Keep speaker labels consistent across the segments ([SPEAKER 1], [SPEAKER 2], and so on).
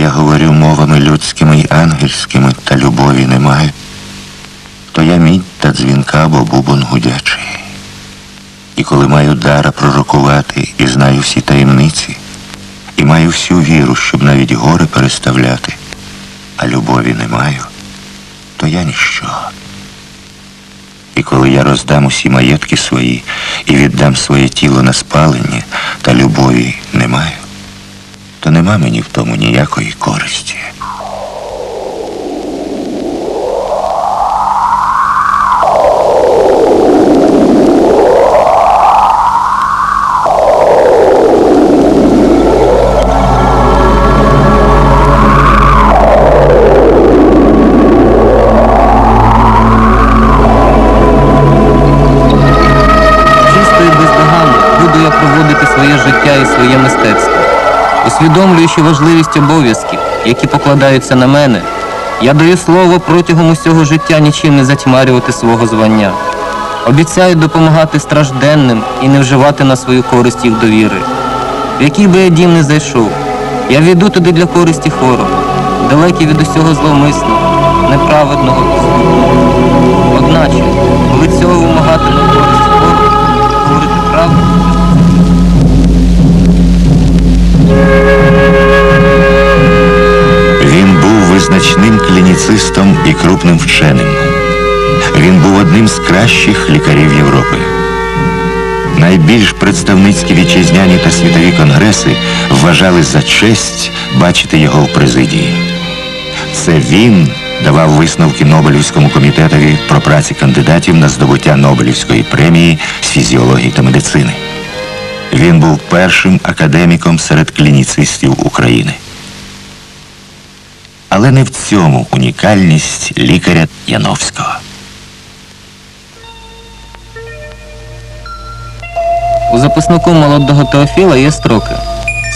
[SPEAKER 1] я говорю мовами людськими й ангельськими, та любові не маю, то я мідь та дзвінка, бо бубон гудячий. І коли маю дара пророкувати і знаю всі таємниці, і маю всю віру, щоб навіть гори переставляти, а любові не маю, то я ніщо. І коли я роздам усі маєтки свої і віддам своє тіло на спалення, та любові не маю, то нема мені в тому ніякої користі.
[SPEAKER 2] Усвідомлюючи важливість обов'язків, які покладаються на мене, я даю слово протягом усього життя нічим не затьмарювати свого звання. Обіцяю допомагати стражденним і не вживати на свою користь їх довіри. В який би я дім не зайшов, я війду туди для користі хворого, далекий від усього зловмисного, неправедного. Одначе, коли цього вимагатиме користь хворого, говорити правду.
[SPEAKER 1] Визначним клініцистом і крупним вченим. Він був одним з кращих лікарів Європи. Найбільш представницькі вітчизняні та світові конгреси вважали за честь бачити його в президії. Це він давав висновки Нобелівському комітетові про праці кандидатів на здобуття Нобелівської премії з фізіології та медицини. Він був першим академіком серед клініцистів України. Але не в цьому унікальність лікаря Яновського.
[SPEAKER 2] У записнику молодого Теофіла є строки.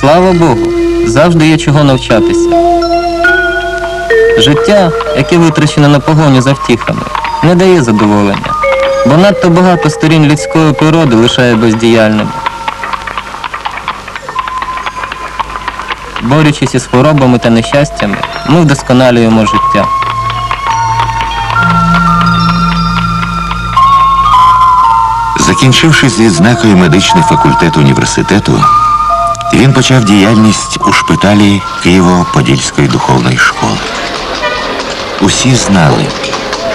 [SPEAKER 2] Слава Богу, завжди є чого навчатися. Життя, яке витрачене на погоню за втіхами, не дає задоволення, бо надто багато сторін людської природи лишає бездіяльними. Борючись із хворобами та нещастями, ми вдосконалюємо життя.
[SPEAKER 1] Закінчивши з відзнакою медичний факультет університету, він почав діяльність у шпиталі Києво-Подільської духовної школи. Усі знали,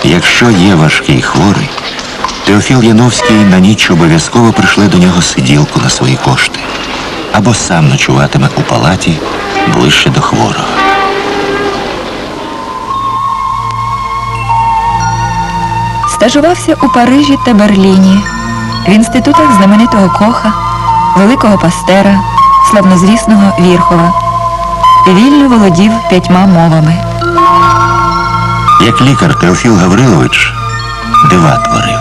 [SPEAKER 1] якщо є важкий хворий, Теофіл Яновський на ніч обов'язково прийшли до нього сиділку на свої кошти або сам ночуватиме у палаті ближче до хворого.
[SPEAKER 3] Стажувався у Парижі та Берліні, в інститутах знаменитого Коха, великого пастера, славнозвісного Вірхова. Вільно володів п'ятьма мовами.
[SPEAKER 1] Як лікар Теофіл Гаврилович дива творив.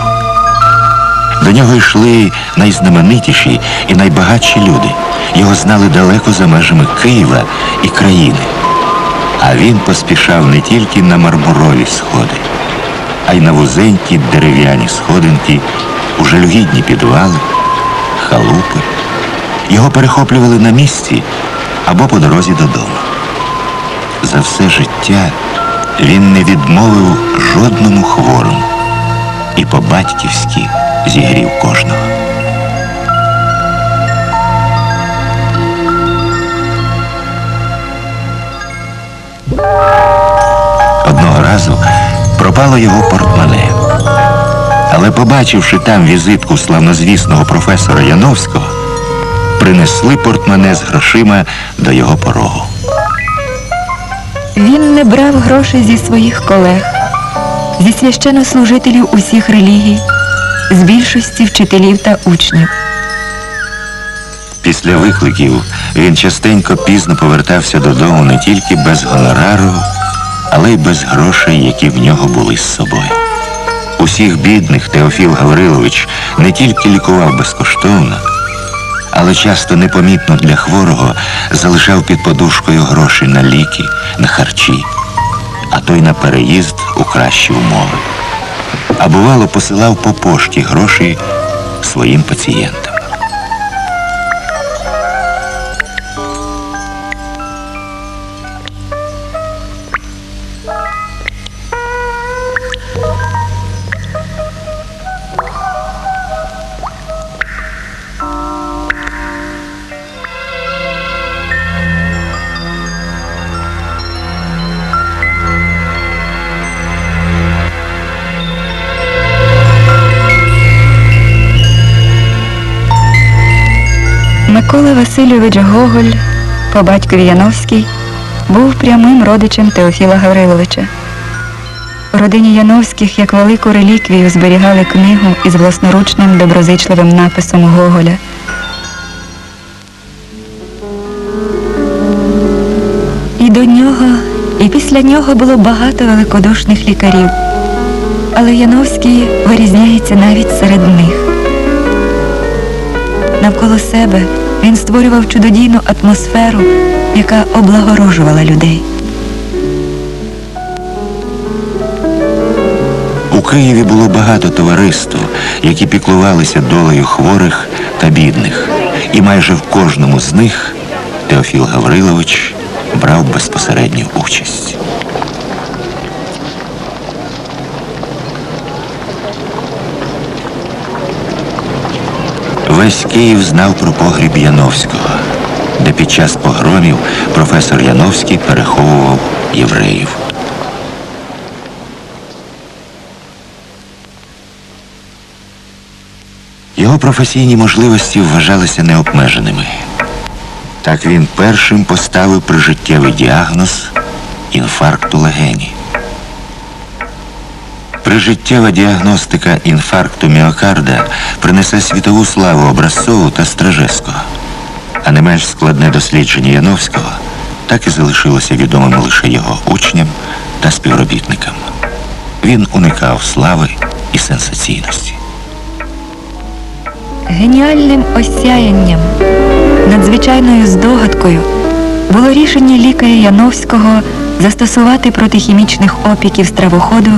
[SPEAKER 1] До нього йшли найзнаменитіші і найбагатші люди. Його знали далеко за межами Києва і країни. А він поспішав не тільки на мармурові сходи, а й на вузенькі дерев'яні сходинки, у жалюгідні підвали, халупи. Його перехоплювали на місці або по дорозі додому. За все життя він не відмовив жодному хворому і по-батьківськи зігрів кожного. Пропало його портмоне. Але побачивши там візитку славнозвісного професора Яновського, принесли портмоне з грошима до його порогу.
[SPEAKER 3] Він не брав грошей зі своїх колег, зі священнослужителів усіх релігій, з більшості вчителів та учнів.
[SPEAKER 1] Після викликів він частенько пізно повертався додому не тільки без гонорару, але й без грошей, які в нього були з собою. Усіх бідних Теофіл Гаврилович не тільки лікував безкоштовно, але часто непомітно для хворого залишав під подушкою гроші на ліки, на харчі, а то й на переїзд у кращі умови. А бувало посилав по пошті гроші своїм пацієнтам.
[SPEAKER 3] Микола Васильович Гоголь по батькові Яновський був прямим родичем Теофіла Гавриловича. У родині Яновських як велику реліквію зберігали книгу із власноручним доброзичливим написом Гоголя. І до нього, і після нього було багато великодушних лікарів. Але Яновський вирізняється навіть серед них. Навколо себе він створював чудодійну атмосферу, яка облагорожувала людей.
[SPEAKER 1] У Києві було багато товариств, які піклувалися долею хворих та бідних, і майже в кожному з них Теофіл Гаврилович брав безпосередню участь. Весь Київ знав про погріб Яновського, де під час погромів професор Яновський переховував євреїв. Його професійні можливості вважалися необмеженими. Так він першим поставив прижиттєвий діагноз інфаркту легені. Прижиттєва діагностика інфаркту міокарда принесе світову славу Образцову та Стражевського. А не менш складне дослідження Яновського так і залишилося відомим лише його учням та співробітникам. Він уникав слави і сенсаційності.
[SPEAKER 3] Геніальним осяянням, надзвичайною здогадкою було рішення лікаря Яновського застосувати проти хімічних опіків стравоходу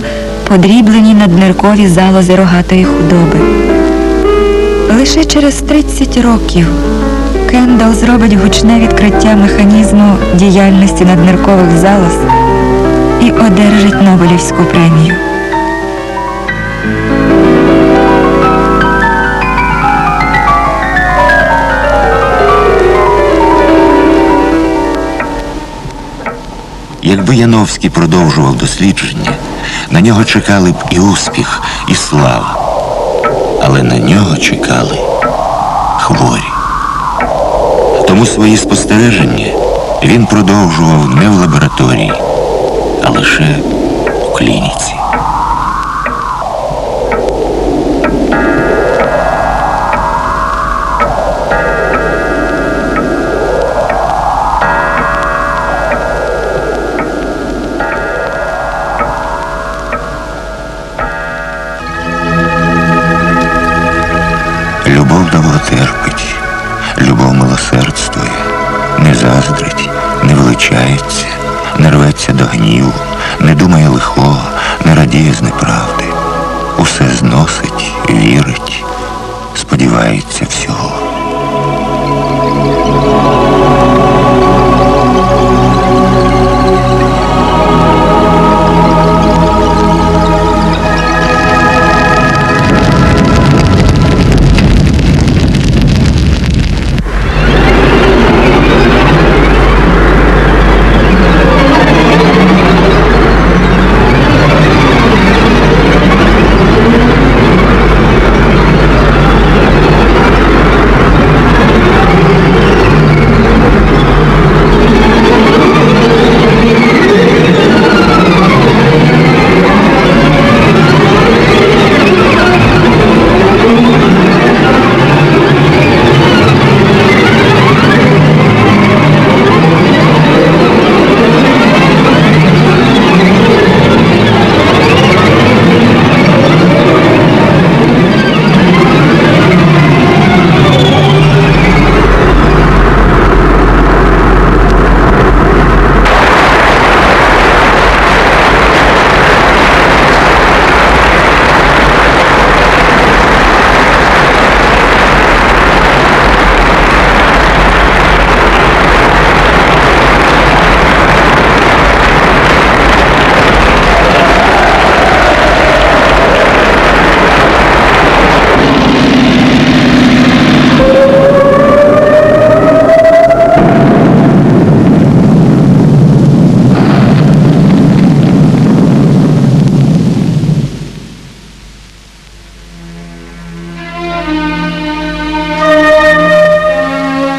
[SPEAKER 3] подріблені надниркові залози рогатої худоби. Лише через 30 років Кендал зробить гучне відкриття механізму діяльності надниркових залоз і одержить Нобелівську премію.
[SPEAKER 1] Якби Яновський продовжував дослідження, на нього чекали б і успіх, і слава. Але на нього чекали хворі. Тому свої спостереження він продовжував не в лабораторії, а лише у клініці.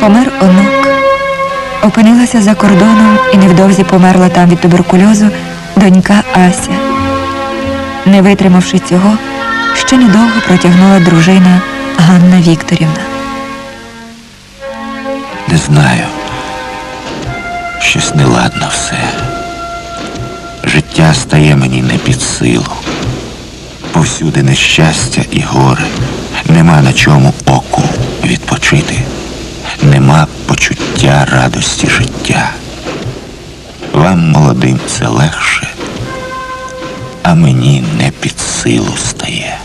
[SPEAKER 3] Помер онук. Опинилася за кордоном і невдовзі померла там від туберкульозу донька Ася. Не витримавши цього, ще недовго протягнула дружина Ганна Вікторівна.
[SPEAKER 1] Не знаю. Щось неладно все. Життя стає мені не під силу. Повсюди нещастя і горе. Нема на чому оку відпочити. Нема почуття радості життя. Вам, молодим, це легше, а мені не під силу стає.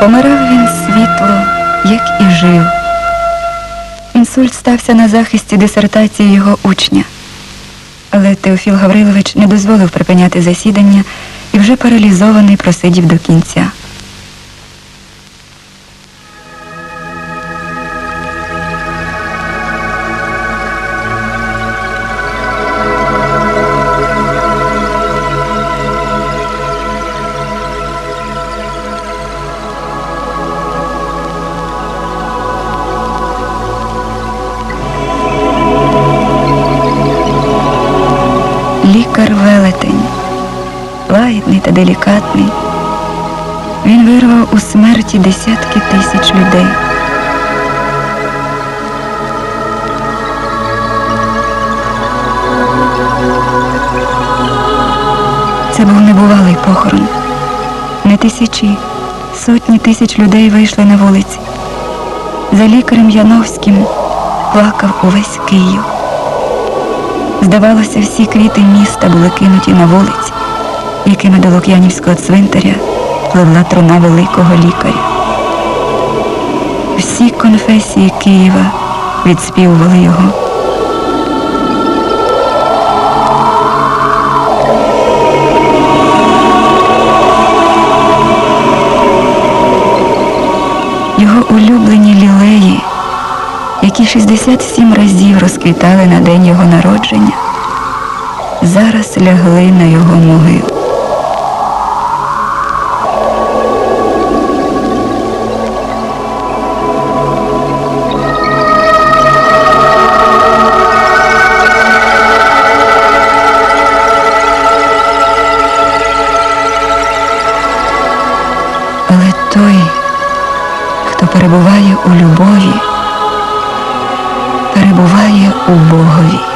[SPEAKER 3] Помирав він світло, як і жив. Інсульт стався на захисті дисертації його учня. Але Теофіл Гаврилович не дозволив припиняти засідання і вже паралізований просидів до кінця. Делікатний. Він вирвав у смерті десятки тисяч людей. Це був небувалий похорон. Не тисячі, сотні тисяч людей вийшли на вулиці. За лікарем Яновським плакав увесь Київ. Здавалося, всі квіти міста були кинуті на вулиці, якими до Лук'янівського цвинтаря пливла труна великого лікаря. Всі конфесії Києва відспівували його. Його улюблені лілеї які 67 разів розквітали на день його народження, зараз лягли на його могилу. Перебуває у любові, перебуває у Богові.